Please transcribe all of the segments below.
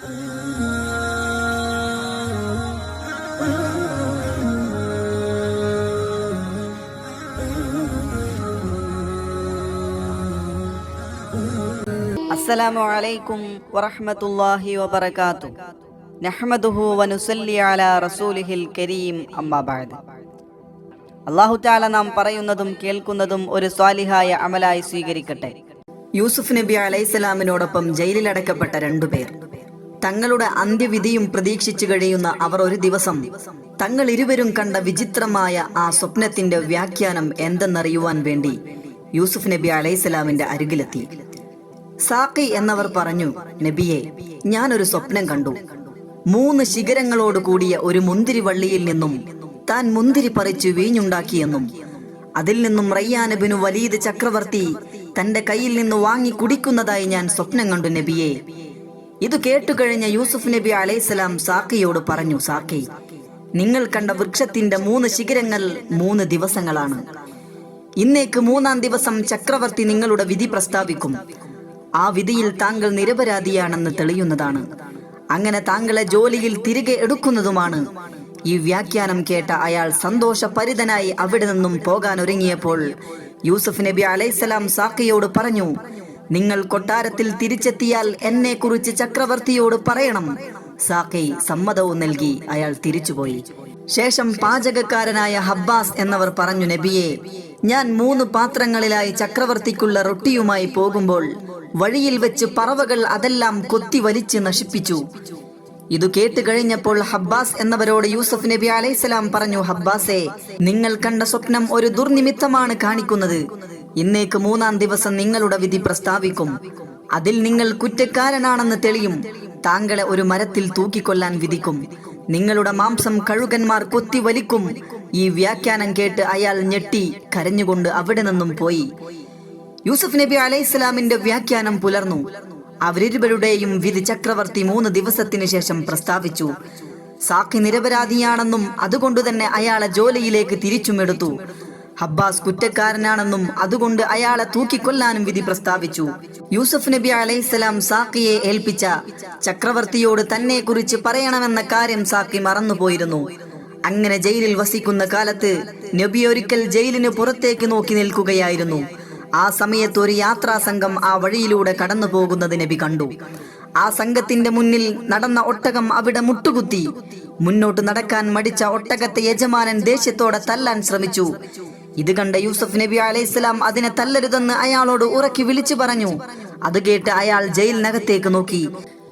അസ്സലാമു അലൈക്കും വറഹ്മത്തുള്ളാഹി വബറകാതു നഹ്മദുഹു വനുസല്ലി അലാ റസൂലിഹിൽ കരീം അമ്മാബാദ് അല്ലാഹു തആല നാം പറയുന്നതും കേൾക്കുന്നതും ഒരു സ്വാലിഹായ അമലായി സ്വീകരിക്കട്ടെ. യൂസുഫ് നബി അലൈഹിസ്സലാമിനോടൊപ്പം ജയിലിലടക്കപ്പെട്ട രണ്ടുപേർ. തങ്ങളുടെ അന്ത്യവിധിയും പ്രതീക്ഷിച്ചു കഴിയുന്ന അവർ ഒരു ദിവസം തങ്ങൾ ഇരുവരും കണ്ട വിചിത്രമായ ആ സ്വപ്നത്തിന്റെ വ്യാഖ്യാനം എന്തെന്നറിയുവാൻ വേണ്ടി യൂസുഫ് നബി അലൈഹിസ്സലാമിന്റെ അരികിലെത്തി. സാക്കി എന്നവർ പറഞ്ഞു നബിയെ ഞാനൊരു സ്വപ്നം കണ്ടു. മൂന്ന് ശിഖരങ്ങളോട് കൂടിയ ഒരു മുന്തിരി വള്ളിയിൽ നിന്നും താൻ മുന്തിരി പറിച്ചു വീഞ്ഞുണ്ടാക്കിയെന്നും അതിൽ നിന്നും റയ്യാനബിനു വലീദ് ചക്രവർത്തി തന്റെ കയ്യിൽ നിന്ന് വാങ്ങി കുടിക്കുന്നതായി ഞാൻ സ്വപ്നം കണ്ടു നബിയെ. ഇത് കേട്ടുകഴിഞ്ഞ യൂസുഫ് നബി അലൈഹിസ്സലാം സാക്കിയോട് പറഞ്ഞു സാക്കി നിങ്ങൾ കണ്ട വൃക്ഷത്തിന്റെ മൂന്ന് ശിഖരങ്ങൾ മൂന്ന് ദിവസങ്ങളാണ്. ഇന്നേക്ക് മൂന്നാം ദിവസം ചക്രവർത്തി നിങ്ങളുടെ വിധി പ്രസ്താവിക്കും. ആ വിധിയിൽ താങ്കൾ നിരപരാധിയാണെന്ന് തെളിയുന്നതാണ്. അങ്ങനെ താങ്കളെ ജോലിയിൽ തിരികെ എടുക്കുന്നതുമാണ്. ഈ വ്യാഖ്യാനം കേട്ട അയാൾ സന്തോഷപരിതനായി അവിടെ നിന്നും പോകാൻ ഒരുങ്ങിയപ്പോൾ യൂസുഫ് നബി അലൈഹിസ്സലാം സാക്കിയോട് പറഞ്ഞു നിങ്ങൾ കൊട്ടാരത്തിൽ തിരിച്ചെത്തിയാൽ എന്നെ കുറിച്ച് ചക്രവർത്തിയോട് പറയണം. സാക്കി സമ്മതവും നൽകി അയാൾ തിരിച്ചുപോയി. ശേഷം പാചകക്കാരനായ ഹബ്ബാസ് എന്നവർ പറഞ്ഞു നബിയെ ഞാൻ മൂന്ന് പാത്രങ്ങളിലായി ചക്രവർത്തിക്കുള്ള റൊട്ടിയുമായി പോകുമ്പോൾ വഴിയിൽ വെച്ച് പറവകൾ അതെല്ലാം കൊത്തി വലിച്ച് നശിപ്പിച്ചു. ഇത് കേട്ട് കഴിഞ്ഞപ്പോൾ ഹബ്ബാസ് എന്നവരോട് യൂസഫ് നബി അലൈഹിസ്സലാം പറഞ്ഞു ഹബ്ബാസെ നിങ്ങൾ കണ്ട സ്വപ്നം ഒരു ദുർനിമിത്തമാണ് കാണിക്കുന്നത്. ഇന്നേക്ക് മൂന്നാം ദിവസം നിങ്ങളുടെ വിധി പ്രസ്താവിക്കും. അതിൽ നിങ്ങൾ കുറ്റക്കാരനാണെന്ന് തെളിയും. താങ്കളെ ഒരു മരത്തിൽ തൂക്കിക്കൊല്ലാൻ വിധിക്കും. നിങ്ങളുടെ മാംസം കഴുകന്മാർ കൊത്തി വലിക്കും. ഈ വ്യാഖ്യാനം കേട്ട് അയാൾ ഞെട്ടി കരഞ്ഞുകൊണ്ട് അവിടെ നിന്നും പോയി. യൂസഫ് നബി അലൈഹിസ്ലാമിന്റെ വ്യാഖ്യാനം പുലർന്നു. അവരിരുവരുടെയും വിധി ചക്രവർത്തി മൂന്ന് ദിവസത്തിനു ശേഷം പ്രസ്താവിച്ചു. സാഖി നിരപരാധിയാണെന്നും അതുകൊണ്ട് തന്നെ അയാളെ ജോലിയിലേക്ക് തിരിച്ചുമെടുത്തു. ഹബ്ബാസ് കുറ്റക്കാരനാണെന്നും അതുകൊണ്ട് അയാളെ തൂക്കിക്കൊല്ലാനും വിധി പ്രസ്താവിച്ചു. യൂസഫ് നബി അലൈഹിസ്സലാം സാക്കിയെ ഏൽപ്പിച്ച ചക്രവർത്തിയോട് തന്നെ കുറിച്ച് പറയണമെന്ന കാര്യം സാക്കി മറന്നുപോയിരുന്നു. അങ്ങനെ ജയിലിൽ വസിക്കുന്ന കാലത്ത് നബി ഒരിക്കൽ ജയിലിന് പുറത്തേക്ക് നോക്കി നിൽക്കുകയായിരുന്നു. ആ സമയത്ത് ഒരു യാത്രാ സംഘം ആ വഴിയിലൂടെ കടന്നു പോകുന്നത് നബി കണ്ടു. ആ സംഘത്തിന്റെ മുന്നിൽ നടന്ന ഒട്ടകം അവിടെ മുട്ടുകുത്തി. മുന്നോട്ട് നടക്കാൻ മടിച്ച ഒട്ടകത്തെ യജമാനൻ ദേഷ്യത്തോടെ തല്ലാൻ ശ്രമിച്ചു. ഇത് കണ്ട യൂസഫ് നബി അലൈഹിസ്ലാം അതിനെ തല്ലരുതെന്ന് അയാളോട് ഉറക്കി വിളിച്ചു പറഞ്ഞു. അത് കേട്ട് അയാൾ ജയിൽ ജയിലിനകത്തേക്ക് നോക്കി.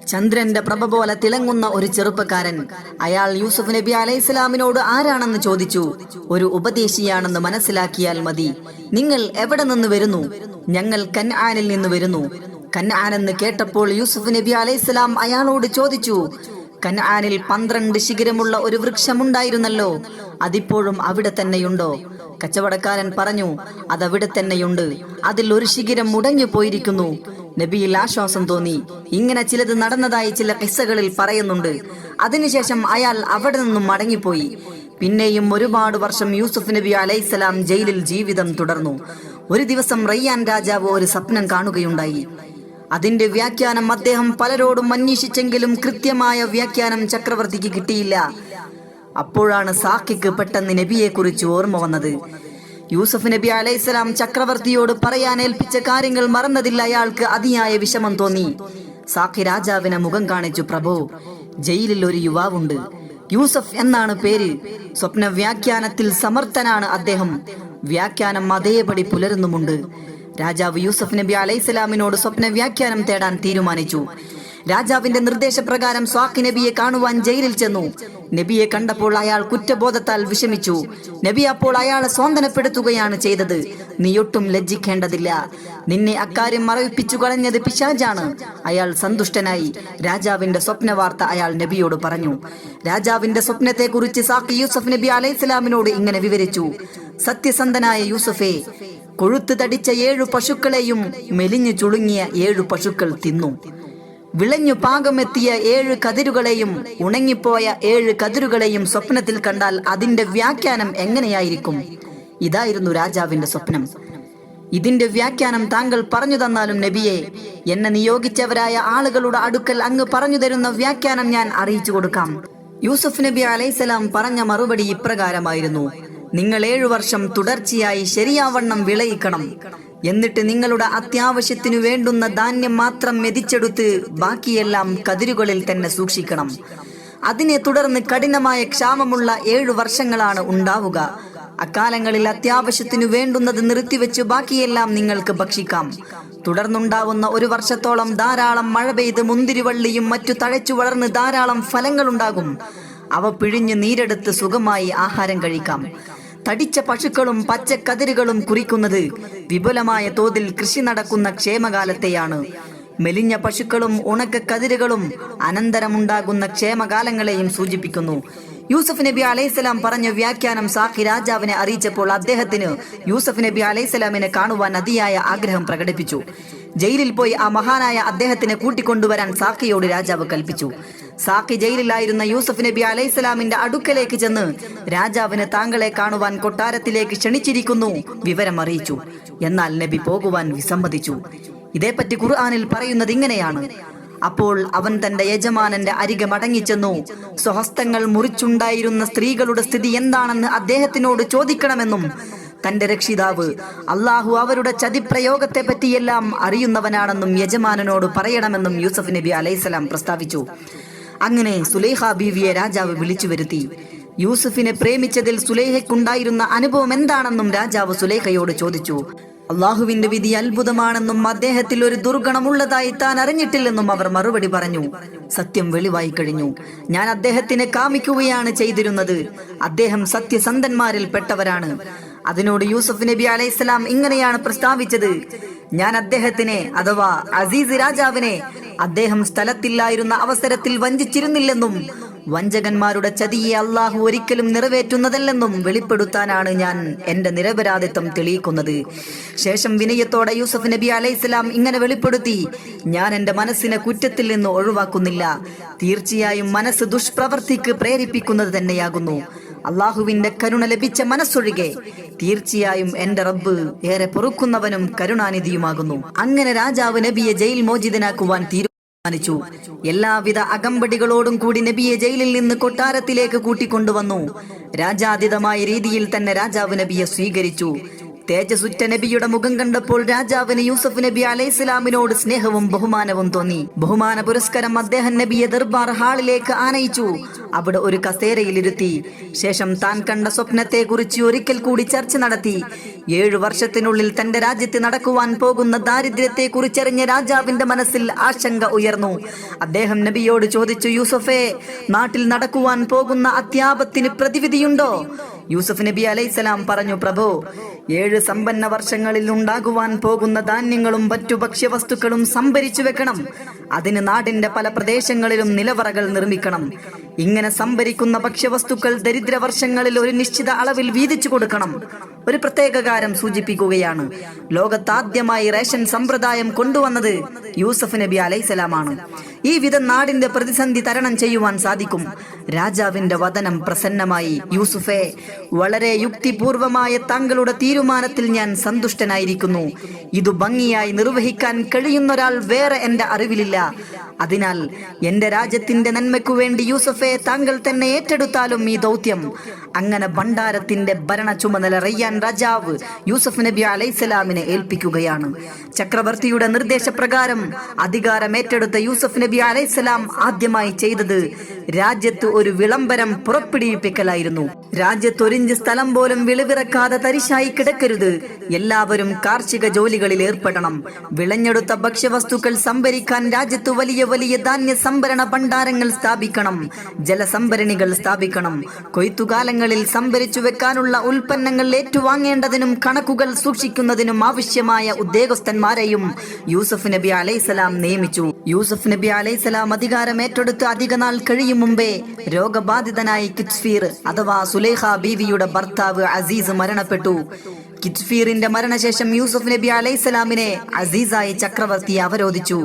ചന്ദ്രന്റെ പ്രഭ പോലെ തിളങ്ങുന്ന ഒരു ചെറുപ്പക്കാരൻ. അയാൾ യൂസുഫ് നബി അലൈഹി ഇസ്ലാമിനോട് ആരാണെന്ന് ചോദിച്ചു. ഒരു ഉപദേശിയാണെന്ന് മനസ്സിലാക്കിയാൽ മതി. നിങ്ങൾ എവിടെ നിന്ന് വരുന്നു? ഞങ്ങൾ കൻആനിൽ നിന്ന് വരുന്നു. കൻആനെന്ന് കേട്ടപ്പോൾ യൂസുഫ് നബി അലൈഹി ഇസ്ലാം അയാളോട് ചോദിച്ചു കൻആനിൽ പന്ത്രണ്ട് ശിഖരമുള്ള ഒരു വൃക്ഷമുണ്ടായിരുന്നല്ലോ. അതിപ്പോഴും അവിടെ തന്നെയുണ്ടോ? കച്ചവടക്കാരൻ പറഞ്ഞു അതവിടെ തന്നെയുണ്ട്. അതിൽ ഒരു ശിഖിരം മുടങ്ങി പോയിരിക്കുന്നു. നബിയിൽ ആശ്വാസം തോന്നി. ഇങ്ങനെ ചിലത് നടന്നതായി ചില കിസ്സകളിൽ പറയുന്നുണ്ട്. അതിനുശേഷം അയാൾ അവിടെ നിന്നും മടങ്ങിപ്പോയി. പിന്നെയും ഒരുപാട് വർഷം യൂസുഫ് നബി അലൈഹിസ്സലാം ജയിലിൽ ജീവിതം തുടർന്നു. ഒരു ദിവസം റയ്യാൻ രാജാവ് ഒരു സ്വപ്നം കാണുകയുണ്ടായി. അതിന്റെ വ്യാഖ്യാനം അദ്ദേഹം പലരോടും അന്വേഷിച്ചെങ്കിലും കൃത്യമായ വ്യാഖ്യാനം ചക്രവർത്തിക്ക് കിട്ടിയില്ല. അപ്പോഴാണ് സാക്കിക്ക് പെട്ടെന്ന് നബിയെ കുറിച്ച് ഓർമ്മ വന്നത്. യൂസഫ് നബി അലൈഹിസ്സലാം ചക്രവർത്തിയോട് പറയാൻ ഏൽപ്പിച്ച കാര്യങ്ങൾ മറന്നതിൽ അയാൾക്ക് അതിയായ വിഷമം തോന്നി. സാഖി രാജാവിനെ മുഖം കാണിച്ചു പ്രഭു ജയിലിൽ ഒരു യുവാവുണ്ട്. യൂസഫ് എന്നാണ് പേര്. സ്വപ്ന വ്യാഖ്യാനത്തിൽ സമർത്ഥനാണ് അദ്ദേഹം. വ്യാഖ്യാനം അതേപടി പുലരുന്നുമുണ്ട്. രാജാവ് യൂസഫ് നബി അലൈഹിസ്സലാമിനോട് സ്വപ്ന വ്യാഖ്യാനം തേടാൻ തീരുമാനിച്ചു. രാജാവിന്റെ നിർദ്ദേശപ്രകാരം സ്വാഖി നബിയെ കാണുവാൻ ജയിലിൽ ചെന്നു. നബിയെ കണ്ടപ്പോൾ അയാൾ കുറ്റബോധത്താൽ വിഷമിച്ചു. നബി അപ്പോൾ അയാളെ സ്വാന്തനപ്പെടുത്തുകയാണ് ചെയ്തത്. നീയൊട്ടും ലജ്ജിക്കേണ്ടതില്ല. നിന്നെ അക്കാര്യം മറവിപ്പിച്ചു കളഞ്ഞത് പിശാജാണ് അയാൾ സന്തുഷ്ടനായി. രാജാവിന്റെ സ്വപ്ന വാർത്ത അയാൾ നബിയോട് പറഞ്ഞു. രാജാവിന്റെ സ്വപ്നത്തെക്കുറിച്ച് സാഖി യൂസഫ് നബി അലൈഹിസ്ലാമിനോട് ഇങ്ങനെ വിവരിച്ചു. സത്യസന്ധനായ യൂസഫേ കൊഴുത്ത് തടിച്ച ഏഴു പശുക്കളെയും മെലിഞ്ഞു ചുളുങ്ങിയ ഏഴു പശുക്കൾ തിന്നു. വിളഞ്ഞു പാകമെത്തിയ ഏഴ് കതിരുകളെയും ഉണങ്ങിപ്പോയ ഏഴ് കതിരുകളെയും സ്വപ്നത്തിൽ കണ്ടാൽ അതിന്റെ വ്യാഖ്യാനം എങ്ങനെയായിരിക്കും? ഇതായിരുന്നു രാജാവിന്റെ സ്വപ്നം. ഇതിന്റെ വ്യാഖ്യാനം താങ്കൾ പറഞ്ഞു തന്നാലും നബിയെ എന്നെ നിയോഗിച്ചവരായ ആളുകളുടെ അടുക്കൽ അങ്ങ് പറഞ്ഞു തരുന്ന വ്യാഖ്യാനം ഞാൻ അറിയിച്ചു കൊടുക്കാം. യൂസുഫ് നബി അലൈസലാം പറഞ്ഞ മറുപടി ഇപ്രകാരമായിരുന്നു. നിങ്ങൾ ഏഴു വർഷം തുടർച്ചയായി ശരിയാവണ്ണം വിളയിക്കണം. എന്നിട്ട് നിങ്ങളുടെ അത്യാവശ്യത്തിനു വേണ്ടുന്ന ധാന്യം മാത്രം മെതിച്ചെടുത്ത് ബാക്കിയെല്ലാം കതിരുകളിൽ തന്നെ സൂക്ഷിക്കണം. അതിനെ തുടർന്ന് കഠിനമായ ക്ഷാമമുള്ള ഏഴു വർഷങ്ങളാണ് ഉണ്ടാവുക. അക്കാലങ്ങളിൽ അത്യാവശ്യത്തിനു വേണ്ടുന്നത് നിർത്തിവെച്ച് ബാക്കിയെല്ലാം നിങ്ങൾക്ക് ഭക്ഷിക്കാം. തുടർന്നുണ്ടാവുന്ന ഒരു വർഷത്തോളം ധാരാളം മഴ പെയ്ത് മുന്തിരിവള്ളിയും മറ്റു തഴച്ചു വളർന്ന് ധാരാളം ഫലങ്ങളുണ്ടാകും. അവ പിഴിഞ്ഞ് നീരെടുത്ത് സുഖമായി ആഹാരം കഴിക്കാം. തടിച്ച പശുക്കളും പച്ചക്കതിരുകളും കുറിക്കുന്നത് വിപുലമായ തോതിൽ കൃഷി നടക്കുന്ന ക്ഷേമകാലത്തെയാണ്. മെലിഞ്ഞ പശുക്കളും ഉണക്ക കതിരുകളും അനന്തരമുണ്ടാകുന്ന ക്ഷേമകാലങ്ങളെയും സൂചിപ്പിക്കുന്നു. യൂസഫ് നബി അലൈഹിസ്സലാം പറഞ്ഞ വ്യാഖ്യാനം സാഖി രാജാവിനെ അറിയിച്ചപ്പോൾ അദ്ദേഹത്തിന് യൂസഫ് നബി അലൈഹിസ്സലാമിനെ കാണുവാൻ അതിയായ ആഗ്രഹം പ്രകടിപ്പിച്ചു. ജയിലിൽ പോയി ആ മഹാനായ അദ്ദേഹത്തിനെ കൂട്ടിക്കൊണ്ടുവരാൻ സാഖിയോട് രാജാവ് കൽപ്പിച്ചു. സാഖി ജയിലിലായിരുന്ന യൂസഫ് നബി അലൈഹിസ്ലാമിന്റെ അടുക്കലേക്ക് ചെന്ന് രാജാവിന് താങ്കളെ കാണുവാൻ കൊട്ടാരത്തിലേക്ക് ക്ഷണിച്ചിരിക്കുന്നു വിവരം അറിയിച്ചു എന്നാൽ നബി പോകുവാൻ വിസമ്മതിച്ചു. ഇതേപ്പറ്റി ഖുർആാനിൽ പറയുന്നത് ഇങ്ങനെയാണ്. അപ്പോൾ അവൻ തന്റെ യജമാനന്റെ അരികെ മടങ്ങിച്ചെന്നു സ്വഹസ്തങ്ങൾ മുറിച്ചുണ്ടായിരുന്ന സ്ത്രീകളുടെ സ്ഥിതി എന്താണെന്ന് അദ്ദേഹത്തിനോട് ചോദിക്കണമെന്നും തന്റെ രക്ഷിതാവ് അള്ളാഹു അവരുടെ ചതിപ്രയോഗത്തെ പറ്റിയെല്ലാം അറിയുന്നവനാണെന്നും യജമാനനോട് പറയണമെന്നും യൂസഫ് നബി അലൈഹിസ്സലാം പ്രസ്താവിച്ചു. അങ്ങനെ സുലൈഹ ബീവിയെ രാജാവ് വിളിച്ചു വരുത്തി. യൂസുഫിനെ പ്രേമിച്ചതിൽ സുലൈഹയ്ക്കുണ്ടായിരുന്ന അനുഭവം എന്താണെന്നും രാജാവ് സുലൈഹയോട് ചോദിച്ചു. അള്ളാഹുവിന്റെ വിധി അത്ഭുതമാണെന്നും അദ്ദേഹത്തിൽ ഒരു ദുർഗണമുള്ളതായി താൻ അറിഞ്ഞിട്ടില്ലെന്നും അവർ മറുപടി പറഞ്ഞു. സത്യം വെളിവായി കഴിഞ്ഞു. ഞാൻ അദ്ദേഹത്തിനെ കാമിക്കുകയാണ് ചെയ്തിരുന്നത്. അദ്ദേഹം സത്യസന്ധന്മാരിൽ പെട്ടവരാണ് അതിനോട് യൂസഫ് നബി അലൈഹിസ്സലാം ഇങ്ങനെയാണ് പ്രസ്താവിച്ചത്. ഞാൻ അദ്ദേഹത്തിനെ അഥവാ അസീസ് രാജാവിനെ അദ്ദേഹം സ്ഥലത്തില്ലായിരുന്ന അവസരത്തിൽ വഞ്ചിച്ചിരുന്നില്ലെന്നും വഞ്ചകന്മാരുടെ ചതിയെ അള്ളാഹു ഒരിക്കലും നിറവേറ്റുന്നതല്ലെന്നും വെളിപ്പെടുത്താനാണ് ഞാൻ എന്റെ നിരപരാധിത്വം തെളിയിക്കുന്നത്. ശേഷം വിനയത്തോടെ യൂസഫ് നബി അലൈഹിസ്ലാം ഇങ്ങനെ വെളിപ്പെടുത്തി ഞാൻ എന്റെ മനസ്സിനെ കുറ്റത്തിൽ നിന്ന് ഒഴിവാക്കുന്നില്ല. തീർച്ചയായും മനസ്സ് ദുഷ്പ്രവർത്തിക്ക് പ്രേരിപ്പിക്കുന്നത് തന്നെയാകുന്നു. അള്ളാഹുവിന്റെ കരുണ ലഭിച്ച മനസ്സൊഴികെ തീർച്ചയായും എന്റെ റബ്ബ് ഏറെ പൊറുക്കുന്നവനും കരുണാനിധിയുമാകുന്നു. അങ്ങനെ രാജാവ് നബിയെ ജയിൽ മോചിതനാക്കുവാൻ തീരുമാനിച്ചു. എല്ലാവിധ അകമ്പടികളോടും കൂടി നബിയെ ജയിലിൽ നിന്ന് കൊട്ടാരത്തിലേക്ക് കൂട്ടിക്കൊണ്ടുവന്നു. രാജാതീതമായ രീതിയിൽ തന്നെ രാജാവ് നബിയെ സ്വീകരിച്ചു. തേജസുറ്റ നബിയുടെ മുഖം കണ്ടപ്പോൾ രാജാവിന് യൂസഫ് നബി അലൈഹിസ്ലാമിനോട് സ്നേഹവും ബഹുമാനവും തോന്നി. ബഹുമാന പുരസ്കാരം അദ്ദേഹം നബിയെ ദർബാർ ഹാളിലേക്ക് ആനയിച്ചു. അവിടെ ഒരു കസേരയിലിരുത്തി. ശേഷം താൻ കണ്ട സ്വപ്നത്തെ കുറിച്ച് ഒരിക്കൽ കൂടി ചർച്ച നടത്തി. ഏഴു വർഷത്തിനുള്ളിൽ തന്റെ രാജ്യത്ത് നടക്കുവാൻ പോകുന്ന ദാരിദ്ര്യത്തെ കുറിച്ചറിഞ്ഞ രാജാവിന്റെ മനസ്സിൽ ആശങ്ക ഉയർന്നു. അദ്ദേഹം നബിയോട് ചോദിച്ചു യൂസഫേ നാട്ടിൽ നടക്കുവാൻ പോകുന്ന അത്യാപത്തിന് പ്രതിവിധിയുണ്ടോ? യൂസഫ് നബി അലൈസലാം പറഞ്ഞു പ്രഭു ഏഴ് സമ്പന്ന വർഷങ്ങളിൽ ഉണ്ടാകുവാൻ പോകുന്ന ധാന്യങ്ങളും മറ്റു ഭക്ഷ്യവസ്തുക്കളും സംഭരിച്ചു വെക്കണം. അതിന് നാടിന്റെ പല പ്രദേശങ്ങളിലും നിലവറകൾ നിർമ്മിക്കണം. ഇങ്ങനെ സംഭരിക്കുന്ന ഭക്ഷ്യവസ്തുക്കൾ ദരിദ്ര വർഷങ്ങളിൽ ഒരു നിശ്ചിത അളവിൽ വീതിച്ചു കൊടുക്കണം. ഒരു പ്രത്യേക കാര്യം സൂചിപ്പിക്കുകയാണ്. ലോകത്താദ്യമായി റേഷൻ സമ്പ്രദായം കൊണ്ടുവന്നത് യൂസഫ് നബി അലൈസലാമാണ് ഈ വിധം നാടിന്റെ പ്രതിസന്ധി തരണം ചെയ്യുവാൻ സാധിക്കും. രാജാവിന്റെ വതനം പ്രസന്നമായി. യൂസുഫെ വളരെ യുക്തിപൂർവമായ താങ്കളുടെ തീരുമാനത്തിൽ ഞാൻ സന്തുഷ്ടനായിരിക്കുന്നു. ഇത് ഭംഗിയായി നിർവഹിക്കാൻ കഴിയുന്നൊരാൾ വേറെ എന്റെ അറിവിലില്ല. അതിനാൽ എന്റെ രാജ്യത്തിന്റെ നന്മയ്ക്കു വേണ്ടി യൂസഫെ താങ്കൾ തന്നെ ഏറ്റെടുത്താലും ഈ ദൗത്യം. അങ്ങനെ ഭണ്ഡാരത്തിന്റെ ഭരണ ചുമതല റയ്യാൻ രാജാവ് യൂസഫ് നബി അലൈഹിസ്സലാമിനെ ഏൽപ്പിക്കുകയാണ്. ചക്രവർത്തിയുടെ നിർദ്ദേശപ്രകാരം അധികാരം ഏറ്റെടുത്ത യൂസഫ് നബി അലൈസലാം ആദ്യമായി ചെയ്തത് രാജ്യത്ത് ഒരു വിളംബരം പുറപ്പെടുവിപ്പിക്കലായിരുന്നു. രാജ്യത്തൊരിഞ്ച് സ്ഥലം പോലും വിളിവിറക്കാതെ തരിശായി കിടക്കരുത്. എല്ലാവരും കാർഷിക ജോലികളിൽ ഏർപ്പെടണം. വിളഞ്ഞെടുത്ത ഭക്ഷ്യവസ്തുക്കൾ സംഭരിക്കാൻ രാജ്യത്ത് വലിയ വലിയ ധാന്യ സംഭരണ ഭണ്ഡാരങ്ങൾ സ്ഥാപിക്കണം. ജലസംഭരണികൾ സ്ഥാപിക്കണം. കൊയ്ത്തുകാലങ്ങളിൽ സംഭരിച്ചു വെക്കാനുള്ള ഉൽപ്പന്നങ്ങൾ ഏറ്റുവാങ്ങേണ്ടതിനും കണക്കുകൾ സൂക്ഷിക്കുന്നതിനും ആവശ്യമായ ഉദ്യോഗസ്ഥന്മാരെയും യൂസഫ് നബി അലൈസലാം നിയമിച്ചു. യൂസഫ് നബി അലൈസലാം അധികാരം ഏറ്റെടുത്ത് അധിക നാൾ കഴിയും മുമ്പേ രോഗബാധിതനായി കിറ്റ്ഫീർ അഥവാ സുലേഖ ബീവിയുടെ ഭർത്താവ് അസീസ് മരണപ്പെട്ടു. കിറ്റ്ഫീറിന്റെ മരണശേഷം യൂസഫ് നബി അലൈസലാമിനെ അസീസായി ചക്രവർത്തി അവരോധിച്ചു.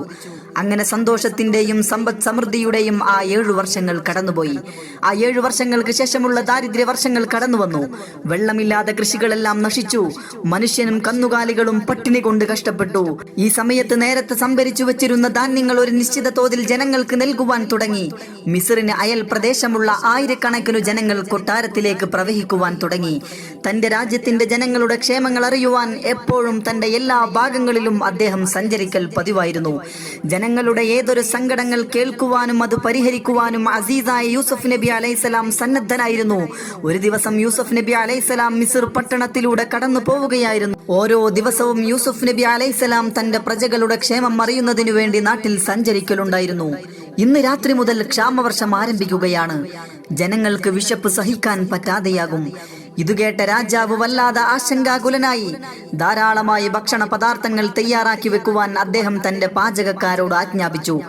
അങ്ങനെ സന്തോഷത്തിന്റെയും സമ്പദ് സമൃദ്ധിയുടെയും ആ ഏഴു വർഷങ്ങൾ കടന്നുപോയി. ആ ഏഴു വർഷങ്ങൾക്ക് ശേഷമുള്ള ദാരിദ്ര്യ വർഷങ്ങൾ കടന്നു വന്നു വെള്ളമില്ലാതെ കൃഷികളെല്ലാം നശിച്ചു. മനുഷ്യനും കന്നുകാലികളും പട്ടിണി കൊണ്ട് കഷ്ടപ്പെട്ടു. ഈ സമയത്ത് നേരത്തെ സംഭരിച്ചു വെച്ചിരുന്ന ധാന്യങ്ങൾ ഒരു നിശ്ചിത തോതിൽ ജനങ്ങൾക്ക് നൽകുവാൻ തുടങ്ങി. മിസറിന് അയൽ പ്രദേശമുള്ള ആയിരക്കണക്കിനു ജനങ്ങൾ കൊട്ടാരത്തിലേക്ക് പ്രവഹിക്കുവാൻ തുടങ്ങി. തന്റെ രാജ്യത്തിന്റെ ജനങ്ങളുടെ ക്ഷേമങ്ങൾ അറിയുവാൻ എപ്പോഴും തന്റെ എല്ലാ ഭാഗങ്ങളിലും അദ്ദേഹം സഞ്ചരിക്കൽ പതിവായിരുന്നു. ജനങ്ങളുടെ ഏതൊരു സങ്കടങ്ങൾ കേൾക്കുവാനും അത് പരിഹരിക്കുവാനും അസീസായ യൂസഫ് നബി അലൈസലാം സന്നദ്ധനായിരുന്നു. ഒരു ദിവസം യൂസഫ് നബി അലൈസലാം മിസിർ പട്ടണത്തിലൂടെ കടന്നു പോവുകയായിരുന്നു. ഓരോ ദിവസവും യൂസഫ് നബി അലൈസലാം തന്റെ പ്രജകളുടെ ക്ഷേമം അറിയുന്നതിനു വേണ്ടി നാട്ടിൽ സഞ്ചരിക്കലുണ്ടായിരുന്നു. ഇന്ന് രാത്രി മുതൽ ക്ഷാമവർഷം ആരംഭിക്കുകയാണ്. ജനങ്ങൾക്ക് വിശപ്പ് സഹിക്കാൻ പറ്റാതെയാകും. ഇതുകേട്ട രാജാവ് വല്ലാതെ ആശങ്കാകുലനായി. ധാരാളമായി ഭക്ഷണ പദാർത്ഥങ്ങൾ തയ്യാറാക്കി വെക്കുവാൻ അദ്ദേഹം തന്റെ പാചകക്കാരോട് ആജ്ഞാപിച്ചു.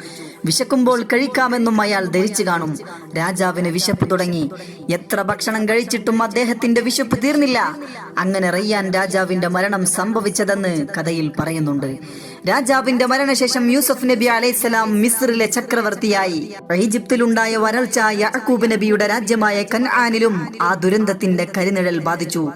വിശക്കുമ്പോൾ കഴിക്കാമെന്നും അയാൾ ധരിച്ചു കാണും. രാജാവിന് വിശപ്പ് തുടങ്ങി. എത്ര ഭക്ഷണം കഴിച്ചിട്ടും അദ്ദേഹത്തിന്റെ വിശപ്പ് തീർന്നില്ല. അങ്ങനെ റയ്യാൻ രാജാവിന്റെ മരണം സംഭവിച്ചതെന്ന് കഥയിൽ പറയുന്നുണ്ട്. രാജാവിന്റെ മരണശേഷം യൂസഫ് നബി അലൈഹിസ്സലാം മിസ്റിലെ ചക്രവർത്തിയായി. ഈജിപ്തിലുണ്ടായ വരൾച്ച യാക്കൂബ് നബിയുടെ രാജ്യമായ കൻആനിലും ആ ദുരന്തത്തിന്റെ കരിനിഴൽ ബാധിച്ചു.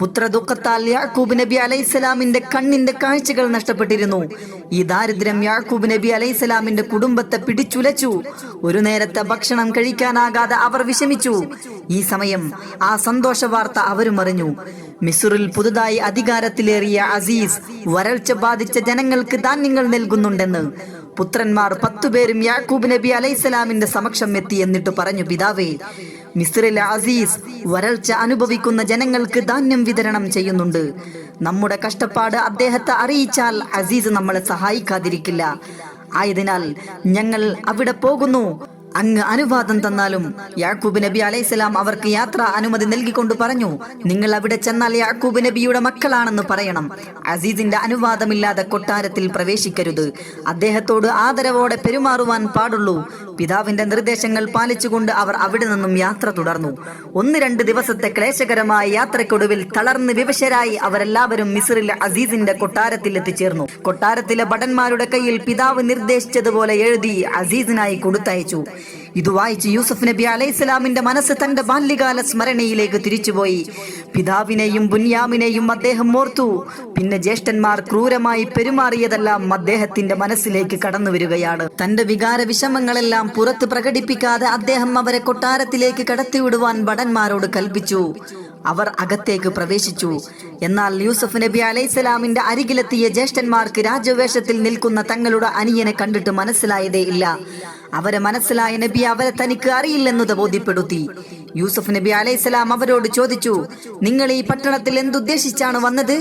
പുത്രദുഃഖത്താൽ യാക്കൂബ് നബി അലൈഹിസ്സലാമിന്റെ കണ്ണിന്റെ കാഴ്ചകൾ നഷ്ടപ്പെട്ടിരുന്നു. ഈ ദാരിദ്ര്യം യാക്കൂബ് നബി അലൈഹിസ്സലാമിന്റെ കുടുംബത്തെ പിടിച്ചുലച്ചു. ഒരു നേരത്തെ ഭക്ഷണം കഴിക്കാനാകാതെ അവർ വിഷമിച്ചു. ഈ സമയം ആ സന്തോഷ വാർത്ത അവരും അറിഞ്ഞു. മിസുറിൽ പുതുതായി അധികാരത്തിലേറിയ അസീസ് വരൾച്ച ബാധിച്ച ജനങ്ങൾക്ക് ധാന്യങ്ങൾ നൽകുന്നുണ്ടെന്ന് പുത്രന്മാർ പത്തുപേരും യാക്കൂബ് നബി അലൈഹിസ്സലാമിന്റെ സമക്ഷം എത്തി എന്നിട്ട് പറഞ്ഞു പിതാവേ മിസ്രിലെ അസീസ് വരൾച്ച അനുഭവിക്കുന്ന ജനങ്ങൾക്ക് ധാന്യം വിതരണം ചെയ്യുന്നുണ്ട്. നമ്മുടെ കഷ്ടപ്പാട് അദ്ദേഹത്തെ അറിയിച്ചാൽ അസീസ് നമ്മളെ സഹായിക്കാതിരിക്കില്ല. ആയതിനാൽ ഞങ്ങൾ അവിടെ പോകുന്നു. അങ്ങ് അനുവാദം തന്നാലും യാക്കൂബ് നബി അലൈഹിസ്സലാം അവർക്ക് യാത്ര അനുമതി നൽകിക്കൊണ്ട് പറഞ്ഞു നിങ്ങൾ അവിടെ ചെന്നാൽ യാക്കൂബ് നബിയുടെ മക്കളാണെന്ന് പറയണം. അസീസിന്റെ അനുവാദമില്ലാതെ കൊട്ടാരത്തിൽ പ്രവേശിക്കരുത്. അദ്ദേഹത്തോട് ആദരവോടെ പെരുമാറുവാൻ പാടുള്ളൂ. പിതാവിന്റെ നിർദ്ദേശങ്ങൾ പാലിച്ചുകൊണ്ട് അവർ അവിടെ നിന്നും യാത്ര തുടർന്നു. ഒന്ന് രണ്ട് ദിവസത്തെ ക്ലേശകരമായ യാത്രക്കൊടുവിൽ തളർന്ന് വിവശരായി അവരെല്ലാവരും മിസറിലെ അസീസിന്റെ കൊട്ടാരത്തിൽ എത്തിച്ചേർന്നു. കൊട്ടാരത്തിലെ ഭടന്മാരുടെ കയ്യിൽ പിതാവ് നിർദ്ദേശിച്ചതുപോലെ എഴുതി അസീസിനായി കൊടുത്തയച്ചു. ഇത് വായിച്ച് യൂസഫ് നബി അലൈഹിസ്സലാമിന്റെ മനസ്സ് തന്റെ ബാല്യകാല സ്മരണയിലേക്ക് തിരിച്ചുപോയി. പിതാവിനെയും ബുന്യാമിനെയും അദ്ദേഹം ഓർത്തു. പിന്നെ ജ്യേഷ്ഠന്മാർ ക്രൂരമായി പെരുമാറിയതെല്ലാം അദ്ദേഹത്തിന്റെ മനസ്സിലേക്ക് കടന്നു വരികയാണ്. തന്റെ വികാര വിഷമങ്ങളെല്ലാം പുറത്ത് പ്രകടിപ്പിക്കാതെ അദ്ദേഹം അവരെ കൊട്ടാരത്തിലേക്ക് കടത്തിവിടുവാൻ ഭടന്മാരോട് കൽപ്പിച്ചു. അവർ അകത്തേക്ക് പ്രവേശിച്ചു. എന്നാൽ യൂസഫ് നബി അലൈഹിസ്സലാമിന്റെ അരികിലെത്തിയ ജ്യേഷ്ഠന്മാർക്ക് രാജവേഷത്തിൽ നിൽക്കുന്ന തങ്ങളുടെ അനിയനെ കണ്ടിട്ട് മനസ്സിലായതേ ഇല്ല. അവരെ മനസ്സിലായ നബി അവരെ തനിക്ക് അറിയില്ലെന്നത് ബോധ്യപ്പെടുത്തി. യൂസഫ് നബി അലൈഹിസ്സലാം അവരോട് ചോദിച്ചു നിങ്ങൾ ഈ പട്ടണത്തിൽ എന്തുദ്ദേശിച്ചാണ് വന്നത്?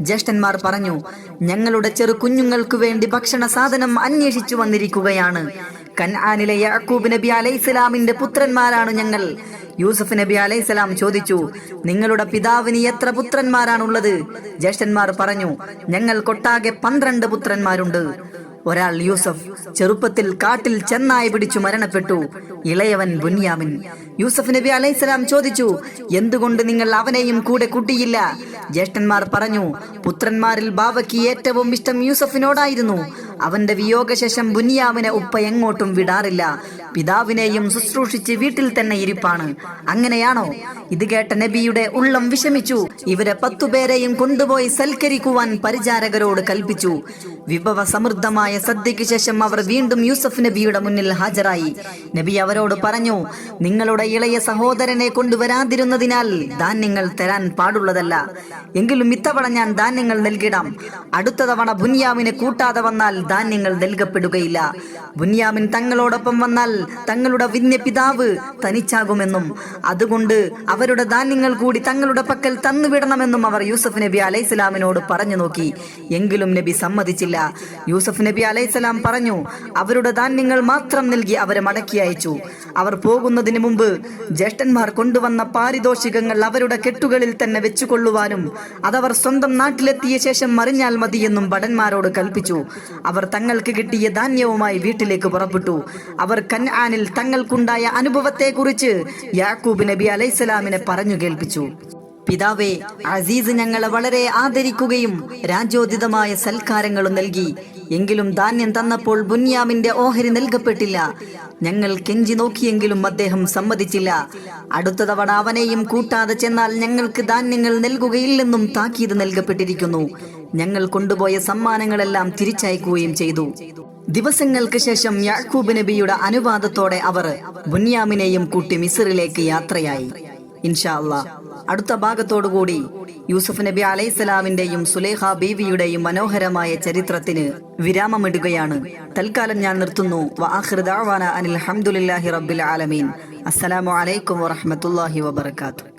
ജ്യേഷ്ഠന്മാർ പറഞ്ഞു ഞങ്ങളുടെ ചെറു കുഞ്ഞുങ്ങൾക്ക് വേണ്ടി ഭക്ഷണ സാധനം അന്വേഷിച്ചു വന്നിരിക്കുകയാണ്. കൻആാനിലെ യാക്കൂബ് നബി അലൈഹിസ്സലാമിന്റെ പുത്രന്മാരാണ് ഞങ്ങൾ. യൂസഫ് നബി അലൈഹിസ്സലാം ചോദിച്ചു നിങ്ങളുടെ പിതാവിന് എത്ര പുത്രന്മാരാണുള്ളത്? ജ്യേഷ്ഠന്മാർ പറഞ്ഞു ഞങ്ങൾ കൊട്ടാകെ പന്ത്രണ്ട് പുത്രന്മാരുണ്ട്. ഒരാൾ യൂസഫ് ചെറുപ്പത്തിൽ കാട്ടിൽ ചെന്നായി പിടിച്ചു മരണപ്പെട്ടു. ഇളയവൻ ബുന്യാമിൻ. യൂസഫ് നബി അലൈഹിസ്സലാം ചോദിച്ചു എന്തുകൊണ്ട് നിങ്ങൾ അവനെയും കൂടെ കൂട്ടിയില്ല? ജ്യേഷ്ഠന്മാർ പറഞ്ഞു പുത്രന്മാരിൽ ബാവയ്ക്ക് ഏറ്റവും ഇഷ്ടം യൂസഫിനോടായിരുന്നു. അവന്റെ വിയോഗശേഷം ബുനിയാവിനെ ഉപ്പ എങ്ങോട്ടും വിടാറില്ല. പിതാവിനെയും ശുശ്രൂഷിച്ച് വീട്ടിൽ തന്നെ ഇരിപ്പാണ്. അങ്ങനെയാണോ? ഇത് കേട്ട നബിയുടെ ഉള്ളം വിഷമിച്ചു. ഇവരെ പത്തുപേരെയും കൊണ്ടുപോയി സൽക്കരിക്കുവാൻ പരിചാരകരോട് കൽപ്പിച്ചു. വിഭവ സമൃദ്ധമായ സദ്യയ്ക്ക് ശേഷം അവർ വീണ്ടും യൂസഫ് നബിയുടെ മുന്നിൽ ഹാജരായി. നബി അവരോട് പറഞ്ഞു നിങ്ങളുടെ ഇളയ സഹോദരനെ കൊണ്ടുവരാതിരുന്നതിനാൽ ധാന്യങ്ങൾ തരാൻ പാടുള്ളതല്ല. എങ്കിലും ഇത്തവണ ഞാൻ ധാന്യങ്ങൾ നൽകിടാം. അടുത്ത തവണ ബുന്യാമിനെ കൂട്ടാതെ വന്നാൽ ധാന്യങ്ങൾ നൽകപ്പെടുകയില്ല. ബുന്യാമിൻ തങ്ങളോടൊപ്പം വന്നാൽ തങ്ങളുടെ വിന്യ പിതാവ് തനിച്ചാകുമെന്നും അതുകൊണ്ട് അവരുടെ ധാന്യങ്ങൾ കൂടി തങ്ങളുടെ പക്കൽ തന്നുവിടണമെന്നും അവർ യൂസഫ് നബി അലൈഹിസ്സലാമിനോട് പറഞ്ഞു നോക്കി. എങ്കിലും നബി സമ്മതിച്ചില്ല. യൂസഫ് നബി അലൈഹിസ്ലാം പറഞ്ഞു അവരുടെ ധാന്യങ്ങൾ മാത്രം നൽകി അവരെ മടക്കി അയച്ചു. അവർ പോകുന്നതിന് മുമ്പ് ജ്യേഷ്ഠന്മാർ കൊണ്ടുവന്ന പാരിതോഷികങ്ങൾ അവരുടെ കെട്ടുകളിൽ തന്നെ വെച്ചുകൊള്ളുവാനും അതവർ സ്വന്തം നാട്ടിലെത്തിയ ശേഷം മറിഞ്ഞാൽ മതിയെന്നും ഭടന്മാരോട് കൽപ്പിച്ചു. അവർ തങ്ങൾക്ക് കിട്ടിയ ധാന്യവുമായി വീട്ടിലേക്ക് പുറപ്പെട്ടു. അവർ കന്നാനിൽ തങ്ങൾക്കുണ്ടായ അനുഭവത്തെക്കുറിച്ച് യാക്കൂബ് നബി അലൈഹിസ്സലാമിനെ പറഞ്ഞു കേൾപ്പിച്ചു. പിതാവേ അസീസ് ഞങ്ങളെ വളരെ ആദരിക്കുകയും രാജ്യോദിതമായ സൽക്കാരങ്ങളും നൽകി. എങ്കിലും ധാന്യം തന്നപ്പോൾ ബുന്യാമിന്റെ ഓഹരി നൽകപ്പെട്ടില്ല. ഞങ്ങൾ കെഞ്ചി നോക്കിയെങ്കിലും അദ്ദേഹം സമ്മതിച്ചില്ല. അടുത്ത തവണ അവനെയും കൂട്ടാതെ ചെന്നാൽ ഞങ്ങൾക്ക് ധാന്യങ്ങൾ നൽകുകയില്ലെന്നും താക്കീത് നൽകപ്പെട്ടിരിക്കുന്നു. ഞങ്ങൾ കൊണ്ടുപോയ സമ്മാനങ്ങളെല്ലാം തിരിച്ചയക്കുകയും ചെയ്തു. ദിവസങ്ങൾക്ക് ശേഷം യാക്കൂബ് നബിയുടെ അനുവാദത്തോടെ അവർ ബുന്യാമിനെയും കൂട്ടി മിസറിലേക്ക് യാത്രയായി. ഇൻഷാ അടുത്ത ഭാഗത്തോടുകൂടി യൂസഫ് നബി അലൈഹിസ്സലാമിന്റെയും സുലേഹ ബീവിയുടെയും മനോഹരമായ ചരിത്രത്തിന് വിരാമമിടുകയാണ്. തൽക്കാലം ഞാൻ നിർത്തുന്നു. അനിൽ ഹംദുലില്ലാഹി റബ്ബിൽ ആലമീൻ. അസ്സലാമു അലൈക്കും വറഹ്മത്തുള്ളാഹി വബറകാതുഹു.